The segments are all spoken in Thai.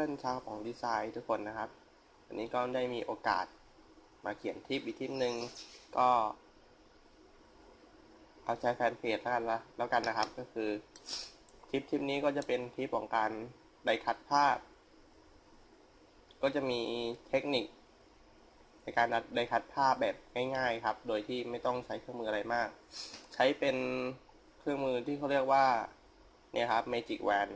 เพื่อนชาวของดีไซน์ทุกคนนะครับ วันนี้ก็ได้มีโอกาสมาเขียนทิปอีกทิปหนึ่งก็ เอาใจแฟนเพจแล้วกันละแล้วกันนะครับ ก็คือทริปทริปนี้ก็จะเป็นทริปของการไดคัดภาพ ก็จะมีเทคนิค ในการไดคัดภาพแบบง่าย ๆ ครับ โดยที่ไม่ต้องใช้เครื่องมืออะไรมาก ใช้เป็นเครื่องมือที่เขาเรียกว่าเนี่ยครับ Magic Wand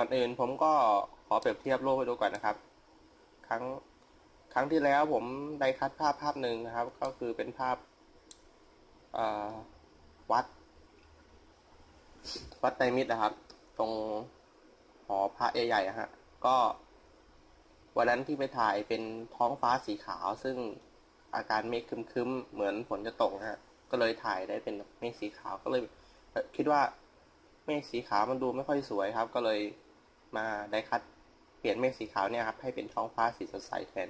ก่อนอื่นผมก็ขอเปรียบเทียบรูปให้ดูก่อนนะครับ ครั้งครั้งที่แล้วผมได้คัดภาพภาพหนึ่งนะครับ ก็คือเป็นภาพวัด วัดไตรมิตรนะครับ ตรงหอพระใหญ่ๆฮะก็วันนั้นที่ไปถ่ายเป็นท้องฟ้าสีขาว ซึ่งอาการเมฆคึมๆ เหมือนฝนจะตกนะฮะ ก็เลยถ่ายได้เป็นเมฆสีขาวก็เลยคิดว่าเมฆสีขาวมันดูไม่ค่อยสวยครับ ก็เลย มาได้คัดเปลี่ยนเมฆสีขาวเนี่ยครับให้เป็นท้องฟ้าสีสดใสแทน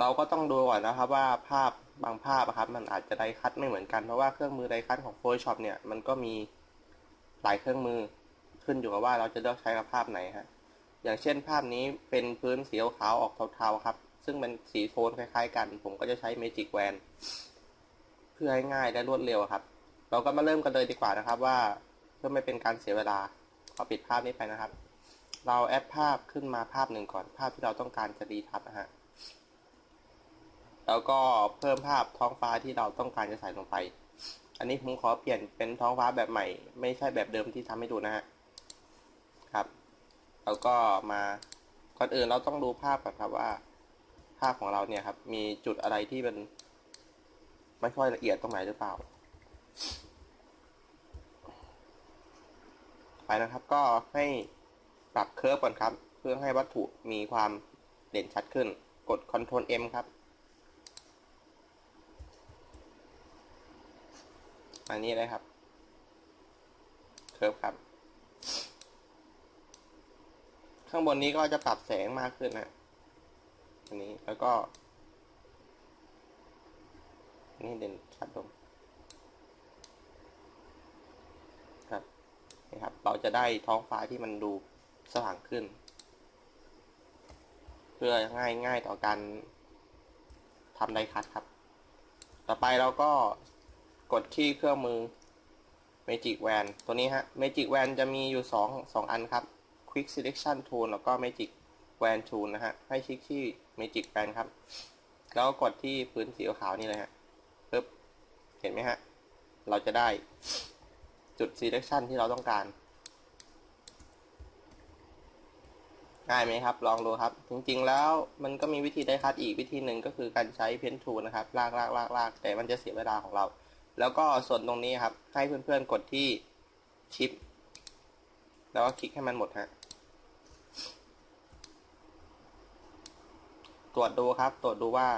เราก็ต้องดูก่อนนะครับว่าภาพบางภาพครับมันอาจจะไดคัดไม่เหมือนกันเพราะว่าเครื่องมือไดคัดของ Photoshop เนี่ยมันก็มีหลายเครื่องมือขึ้นอยู่กับว่าเราจะเลือกใช้กับภาพไหนฮะอย่างเช่นภาพนี้เป็นพื้นสีขาวออกเทาๆครับ ซึ่งเป็นสีโทนคล้ายๆ กัน ผมก็จะใช้ Magic w a n เพื่อให้ง่ายและรวดเร็วครับ เราก็มาเริ่มกันเลยดีกว่านะครับว่าเพื่อไม่เป็นการเสียเวลา ขอปิดภาพนี้ไปนะครับ เราแอดภาพขึ้นมาภาพหนึ่งก่อนภาพที่เราต้องการจะดีทับนะฮะแล้วก็เพิ่มภาพท้องฟ้าที่เราต้องการจะใส่ลงไป อันนี้ผมขอเปลี่ยนเป็นท้องฟ้าแบบใหม่ ไม่ใช่แบบเดิมที่ทำให้ดูนะฮะครับแล้วก็มาก่อนอื่นเราต้องดูภาพก่อนครับว่า ภาพของเราเนี่ยครับ มีจุดอะไรที่มันไม่ค่อยละเอียดตรงไหนหรือเปล่า ไปนะครับ ก็ให้ปรับเคอร์ฟก่อนครับ เพื่อให้วัตถุมีความเด่นชัดขึ้น กด Ctrl M ครับ อันนี้เลยครับ เคอร์ฟครับ ข้างบนนี้ก็จะปรับแสงมากขึ้นนะอันนี้แล้วก็ นี่เด่นชัดลงครับ ครับ เราจะได้ท้องฟ้าที่มันดูสว่างขึ้น เพื่อง่ายง่ายต่อการทำไดคัตครับ ต่อไปเราก็กดที่เครื่องมือ Magic Wand ตัวนี้ฮะ Magic Wand จะมีอยู่2 2อันครับ Quick Selection Tool แล้วก็ Magic Wand Tool นะฮะ ให้คลิกที่ Magic Wand ครับ แล้วกดที่พื้นสีขาวนี่เลยฮะปึ๊บ เห็นไหมฮะ เราจะได้ จุด selection ที่เราต้องการ ง่ายไหมครับ ลองดูครับ จริงๆ แล้วมันก็มีวิธีได้คัดอีกวิธีหนึ่งก็คือการใช้เพนทูนะครับ ลากลากลากลากแต่มันจะเสียเวลาของเรา แล้วก็ส่วนตรงนี้ครับ ให้เพื่อนๆ กดที่ชิป แล้วก็คลิกให้มันหมดฮะตรวจดูครับ ตรวจดูว่า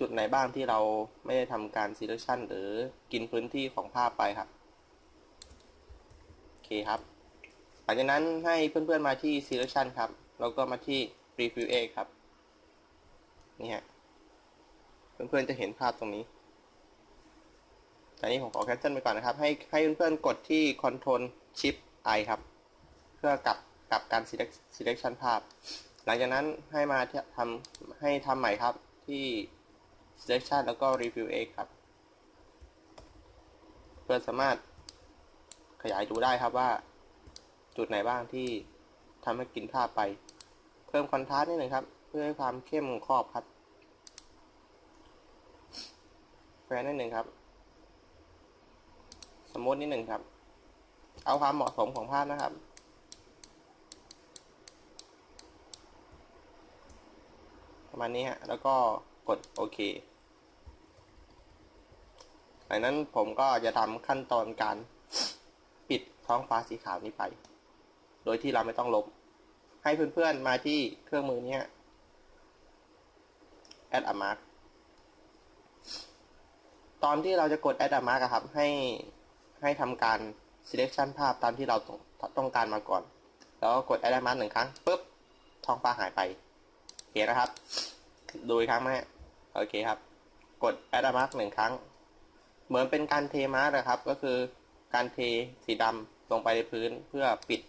จุดไหนบ้างที่เราไม่ได้ทำการ selection หรือกินพื้นที่ของภาพไปครับ เคครับ หลังจากนั้นให้เพื่อนๆมาที่ selection ครับ แล้วก็มาที่ preview A ครับ นี่ฮะ เพื่อนๆจะเห็นภาพตรงนี้ตอนนี้ผมขอ cancel ไปก่อนนะครับ ให้ให้เพื่อนๆกดที่ control shift i ครับ เพื่อกลับกลับการ selection ภาพ หลังจากนั้นให้มาทำให้ทำใหม่ครับที่ selection แล้วก็ review A ครับ เพื่อสามารถ ยายดูได้ครับว่า จุดไหนบ้างที่ทำให้กินภาพไป เพิ่มคอนทราสต์นิดหนึ่งครับ เพื่อให้ความเข้มของขอบครับแฟนนิดหนึ่งครับ สมมตินิดหนึ่งครับ เอาความเหมาะสมของภาพนะครับประมาณนี้ฮะ แล้วก็กดโอเคดังนั้นผมก็จะทำขั้นตอนการ ท้องฟ้าสีขาวนี้ไป โดยที่เราไม่ต้องลบ ให้เพื่อนๆมาที่เครื่องมือนี้ add a mark ตอนที่เราจะกด add a mark ครับ ให้ให้ทำการ selection ภาพตามที่เราต้ององการมาก่อน แล้วกด add a mark หนึ่งครั้งปุ๊บท้องฟ้าหายไปโอเคนะครับ ดูอีกครั้งไหมโอเคครับ กด add a mark หนึ่งครั้ง เหมือนเป็นการเทมาร์กนะครับ ก็คือการเทสีดำ ลงไปในพื้นเพื่อปิด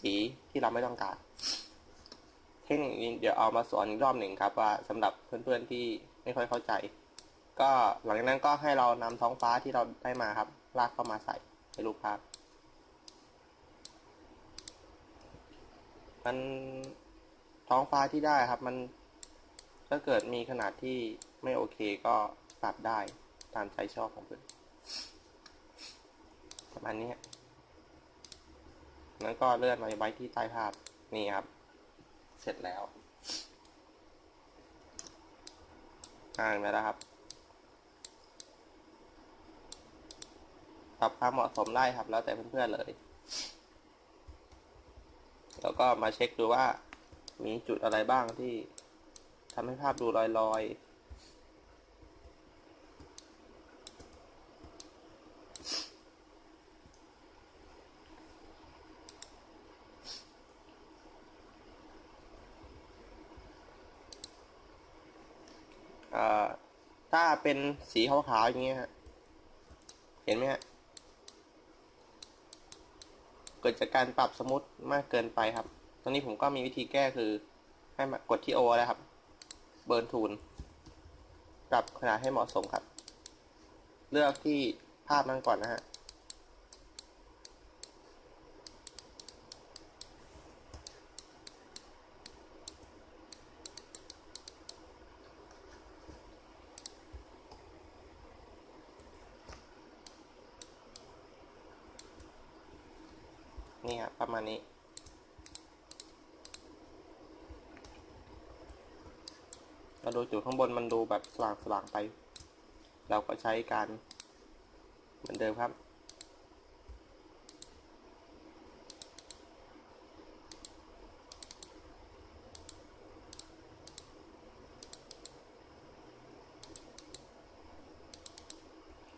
สีที่เราไม่ต้องการ เทคนิคนี้เดี๋ยวเอามาสอนอีกรอบหนึ่งครับว่าสำหรับเพื่อนๆที่ไม่ค่อยเข้าใจ ก็หลังจากนั้นก็ให้เรานำท้องฟ้าที่เราได้มาครับ ลากเข้ามาใส่ในรูปภาพ มันท้องฟ้าที่ได้ครับมันถ้าเกิดมีขนาดที่ไม่โอเคก็ปรับได้ตามใจชอบของเพื่อนประมาณนี้ นั้นก็เลื่อนมาไว้ที่ใต้ภาพนี่ครับ เสร็จแล้วอ่านมาแล้วครับปรับความเหมาะสมได้ครับ แล้วแต่เพื่อนๆเลย แล้วก็มาเช็คดูว่ามีจุดอะไรบ้างที่ทำให้ภาพดูลอยๆ อ่าถ้าเป็นสีขาวๆอย่างเงี้ยฮะเห็นไหมฮะเกิดจากการปรับสมมติมากเกินไปครับ ตอนนี้ผมก็มีวิธีแก้คือให้มากดที่โอแล้วครับ เบิร์นทูลปรับขนาดให้เหมาะสมครับ เลือกที่ภาพนั้นก่อนนะฮะ นี่ครับประมาณนี้ เราดูจุดข้างบนมันดูแบบสว่างสว่างไป เราก็ใช้การเหมือนเดิมครับ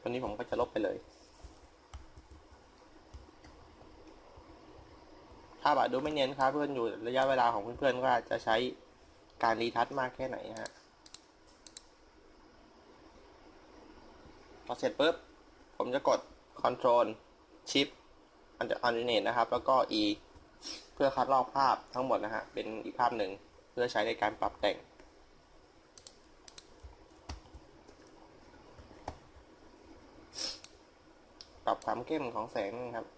ตอนนี้ผมก็จะลบไปเลย ถ้าแบบดูไม่เนียนครับเพื่อนอยู่ระยะเวลาของเพื่อนๆก็จะใช้การรีทัชมากแค่ไหนฮะพอเสร็จปุ๊บ ผมจะกด Ctrl Shift อันจะอันเนตนะครับ แล้วก็ E เพื่อคัดลอกภาพทั้งหมดนะฮะ เป็นอีกภาพหนึ่งเพื่อใช้ในการปรับแต่ง ปรับความเข้มของแสงนะครับ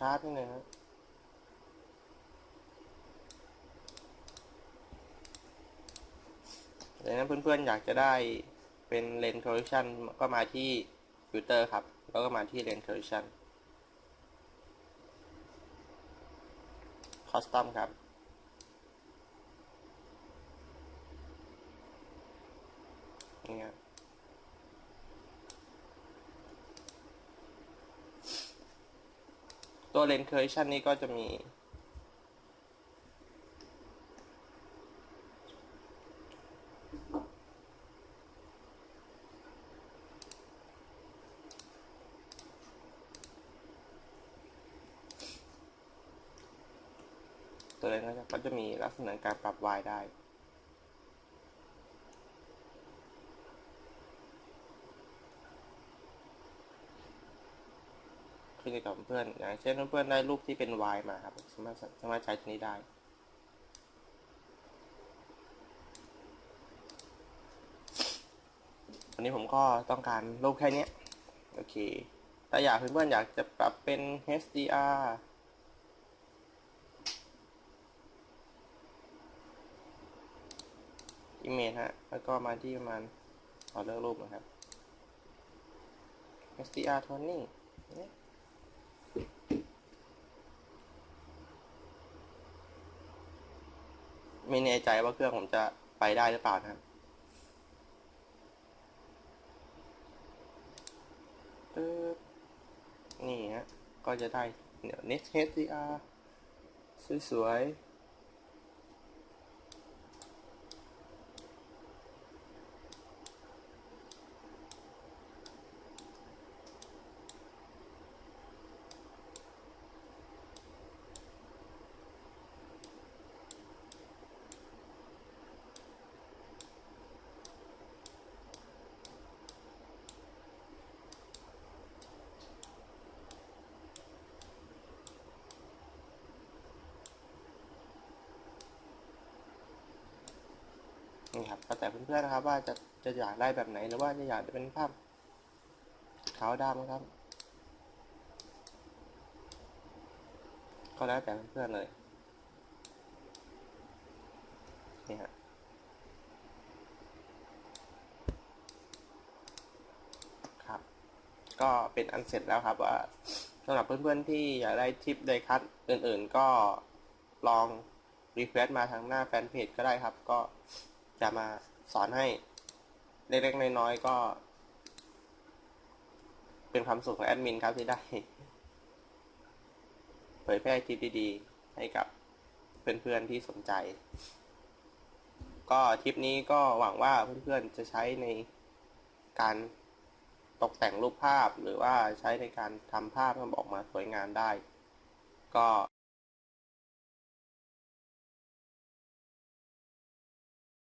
คาร์ดนี่นะฮะดังนั้นเพื่อนๆอยากจะได้เป็นเลน correction ก็มาที่ฟิลเตอร์ครับ แล้วก็มาที่เลน correction custom ครับ นี่ครับ ตัวเลน correction นี้ก็จะมี ตัวเลนก็จะมีลักษณะการปรับ y ได้ ขึ้นอยู่กับเพื่อนอย่างเช่นเพื่อนๆได้รูปที่เป็น Y มาครับสามารถสามารถใช้ตัวนี้ได้วันนี้ผมก็ต้องการรูปแค่นี้โอเคถ้าอยากเพื่อนๆอยากจะปรับเป็น HDR อิมเมจฮะ แล้วก็มาที่ประมาณขอเลือกรูปนะครับ HDR toning เนี่ย ไม่แน่ใจว่าเครื่องผมจะไปได้หรือเปล่านะครับปึ๊บนี่ฮะก็จะได้เดี๋ยว next HDR สวย นี่ครับก็แต่เพื่อนๆนะครับ ว่าจะจะอยากได้แบบไหนหรือว่าจะอยากเป็นภาพขาวดำครับ ก็แล้วแต่เพื่อนๆเลยนี่ฮะครับ ก็เป็นอันเสร็จแล้วครับว่าสำหรับเพื่อนๆที่อยากได้ทิปไดคัตอื่นๆก็ลองรีเควสต์มาทางหน้าแฟนเพจก็ได้ครับก็ จะมาสอนให้เล็กๆน้อยๆก็ เป็นความสุขของแอดมินครับที่ได้ เผยแพร่คลิปดีๆ ให้กับเพื่อนๆที่สนใจ ก็ทริปนี้ก็หวังว่าเพื่อนๆจะใช้ในการตกแต่งรูปภาพหรือว่าใช้ในการทำภาพให้ออกมาสวยงามได้ ก็